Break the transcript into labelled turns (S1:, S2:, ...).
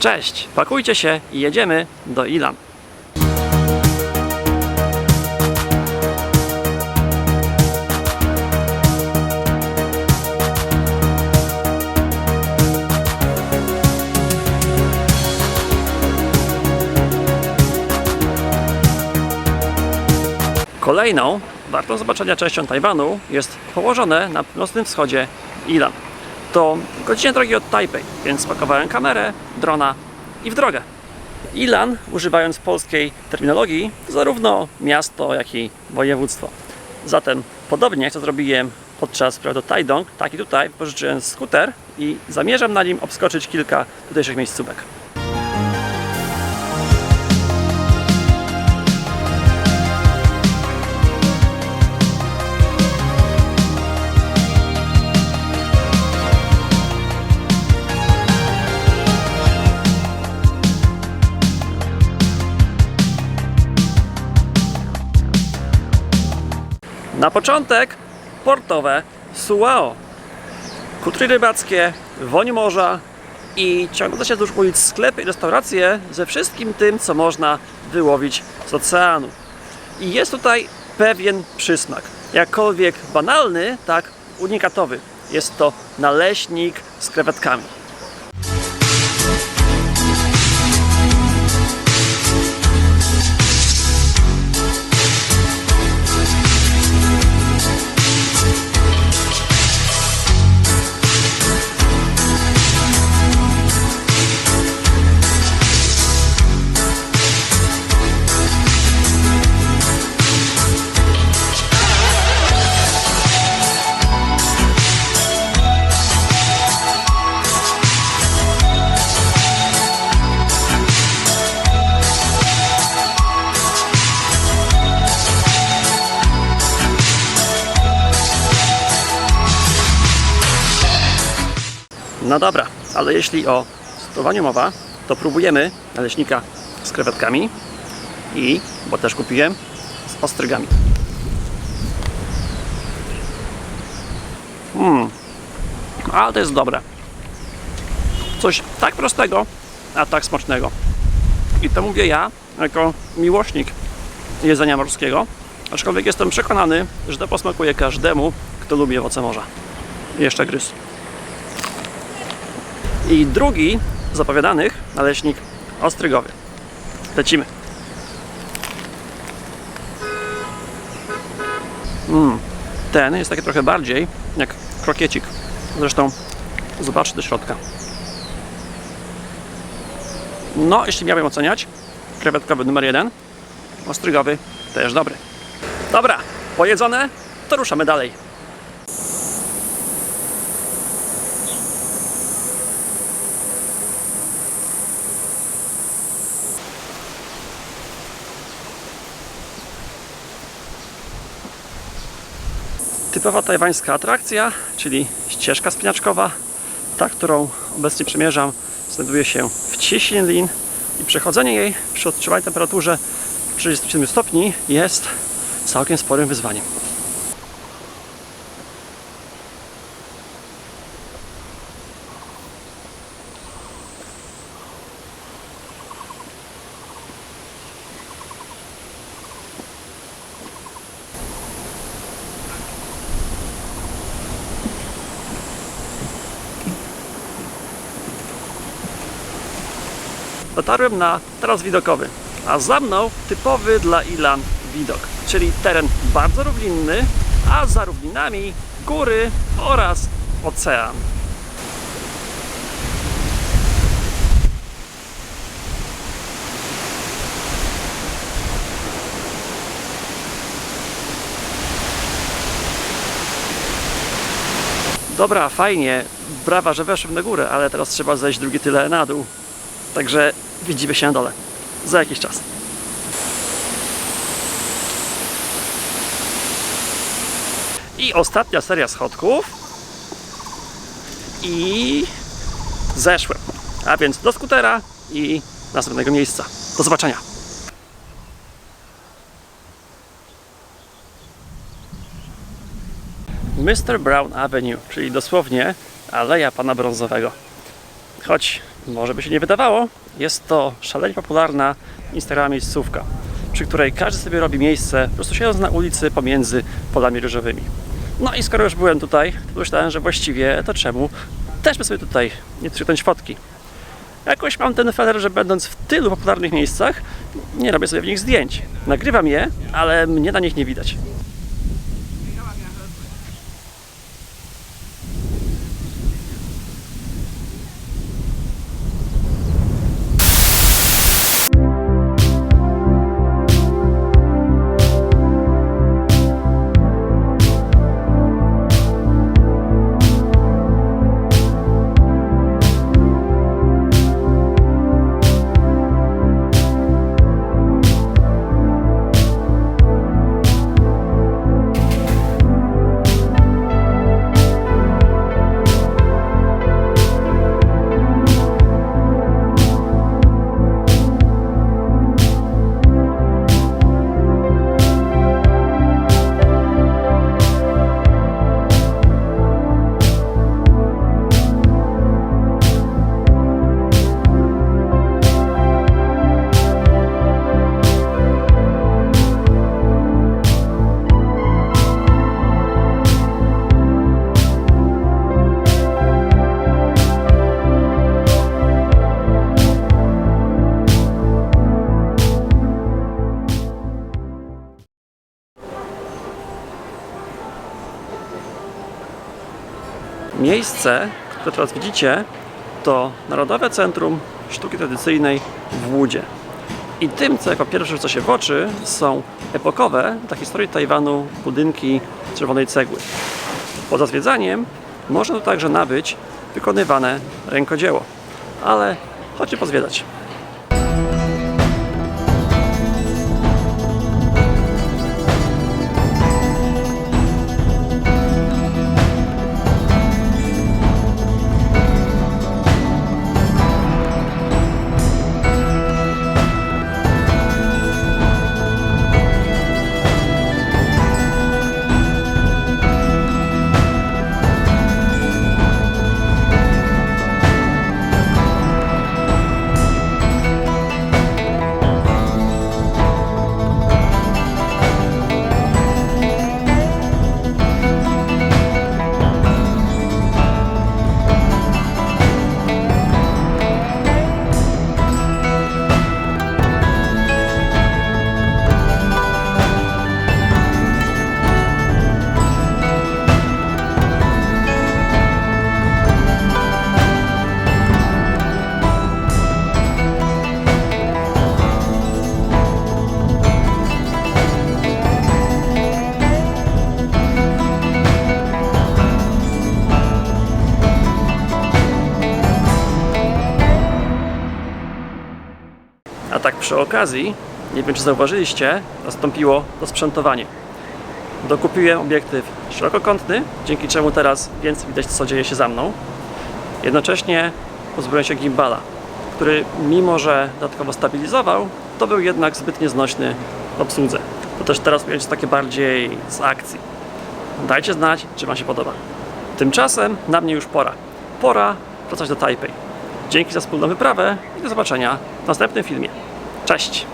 S1: Cześć, pakujcie się i jedziemy do Ilan. Kolejną, wartą zobaczenia częścią Tajwanu jest położone na północnym wschodzie Ilan. To godzinie drogi od Tajpej, więc spakowałem kamerę, drona i w drogę. Ilan, używając polskiej terminologii, to zarówno miasto, jak i województwo. Zatem podobnie jak to zrobiłem podczas do Taidong, tak i tutaj pożyczyłem skuter i zamierzam na nim obskoczyć kilka tutejszych miejscówek. Na początek portowe Suao. Kutry rybackie, woń morza i ciągnące się wzdłuż ulic sklepy i restauracje ze wszystkim tym, co można wyłowić z oceanu. I jest tutaj pewien przysmak. Jakkolwiek banalny, tak unikatowy. Jest to naleśnik z krewetkami. No dobra, ale jeśli o spróbowaniu mowa, to próbujemy naleśnika z krewetkami i, bo też kupiłem, z ostrygami. Mmm, ale to jest dobre. Coś tak prostego, a tak smacznego. I to mówię ja, jako miłośnik jedzenia morskiego, aczkolwiek jestem przekonany, że to posmakuje każdemu, kto lubi owoce morza. Jeszcze gryz. I drugi zapowiadanych naleśnik ostrygowy. Lecimy. Mm, ten jest taki trochę bardziej jak krokiecik. Zresztą zobaczcie do środka. No, jeśli miałbym oceniać, krewetkowy numer jeden, ostrygowy też dobry. Dobra, pojedzone, to ruszamy dalej. Typowa tajwańska atrakcja, czyli ścieżka spinaczkowa. Ta, którą obecnie przemierzam, znajduje się w Ciesienlin i przechodzenie jej przy odczuwanej temperaturze 37 stopni jest całkiem sporym wyzwaniem. Dotarłem na taras widokowy, a za mną typowy dla Ilan widok, czyli teren bardzo równinny, a za równinami góry oraz ocean. Dobra, fajnie, brawa, że weszłem na górę, ale teraz trzeba zejść drugie tyle na dół. Także widzimy się na dole za jakiś czas. I ostatnia seria schodków. I zeszłem. A więc do skutera i następnego miejsca. Do zobaczenia. Mr. Brown Avenue, czyli dosłownie Aleja Pana Brązowego. Choć Może by się nie wydawało, jest to szalenie popularna Instagrama miejscówka, przy której każdy sobie robi miejsce, po prostu siedząc na ulicy pomiędzy polami ryżowymi. No i skoro już byłem tutaj, to myślałem, że właściwie to czemu też by sobie tutaj nie trzymać fotki. Jakoś mam ten feler, że będąc w tylu popularnych miejscach, nie robię sobie w nich zdjęć. Nagrywam je, ale mnie na nich nie widać. Miejsce, które teraz widzicie, to Narodowe Centrum Sztuki Tradycyjnej w Łudzie. I tym, co jako pierwsze rzuca się w oczy, są epokowe dla historii Tajwanu budynki czerwonej cegły. Poza zwiedzaniem można tu także nabyć wykonywane rękodzieło. Ale chodźcie pozwiedzać. Przy okazji, nie wiem czy zauważyliście, nastąpiło dosprzętowanie. Dokupiłem obiektyw szerokokątny, dzięki czemu teraz więcej widać co dzieje się za mną. Jednocześnie pozbyłem się gimbala, który mimo, że dodatkowo stabilizował, to był jednak zbyt nieznośny w obsłudze. To też teraz będzie takie bardziej z akcji. Dajcie znać, czy Wam się podoba. Tymczasem na mnie już pora. Pora wracać do Tajpej. Dzięki za wspólną wyprawę i do zobaczenia w następnym filmie. Cześć!